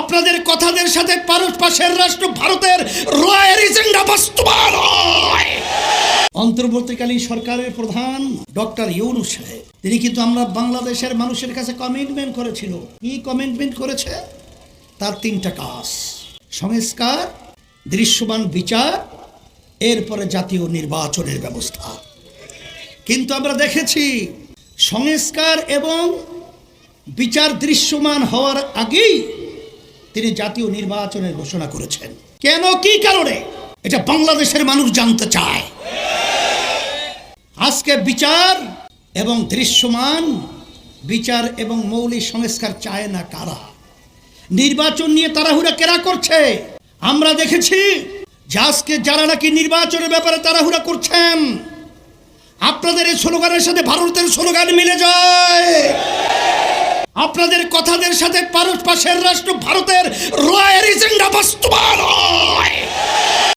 আপনাদের কথাদের সাথে পাশের রাষ্ট্র ভারতের রয়ের এজেন্ডা বাস্তবায়ন হয়। অন্তর্বর্তীকালীন সরকারের প্রধান ডক্টর ইউনুস সাহেব, তিনি কিন্তু আমরা বাংলাদেশের মানুষের কাছে কমিটমেন্ট করেছিল। কি কমিটমেন্ট করেছে? তার তিনটা কাজ। সংস্কার, দৃশ্যমান বিচার, এরপরে জাতীয় নির্বাচনের ব্যবস্থা। কিন্তু আমরা দেখেছি, সংস্কার এবং বিচার দৃশ্যমান হওয়ার আগেই তিনি জাতীয় নির্বাচনের ঘোষণা করেছেন। কেন? কি কারণে? এটা বাংলাদেশের মানুষ জানতে চায়। আজকে বিচার এবং দৃশ্যমান বিচার এবং মৌলিক সংস্কার চায় না কারা? নির্বাচন নিয়ে তাড়াহুড়া কেরা করছে? আমরা দেখেছি যে আজকে যারা নাকি নির্বাচনের ব্যাপারে তাড়াহুড়া করছেন, আপনাদের এই স্লোগানের সাথে ভারতের স্লোগান মিলে যায়। কথাদের সাথে পারস্পাশের রাষ্ট্র ভারতের রয়ের এজেন্ডা বাস্তবায়ন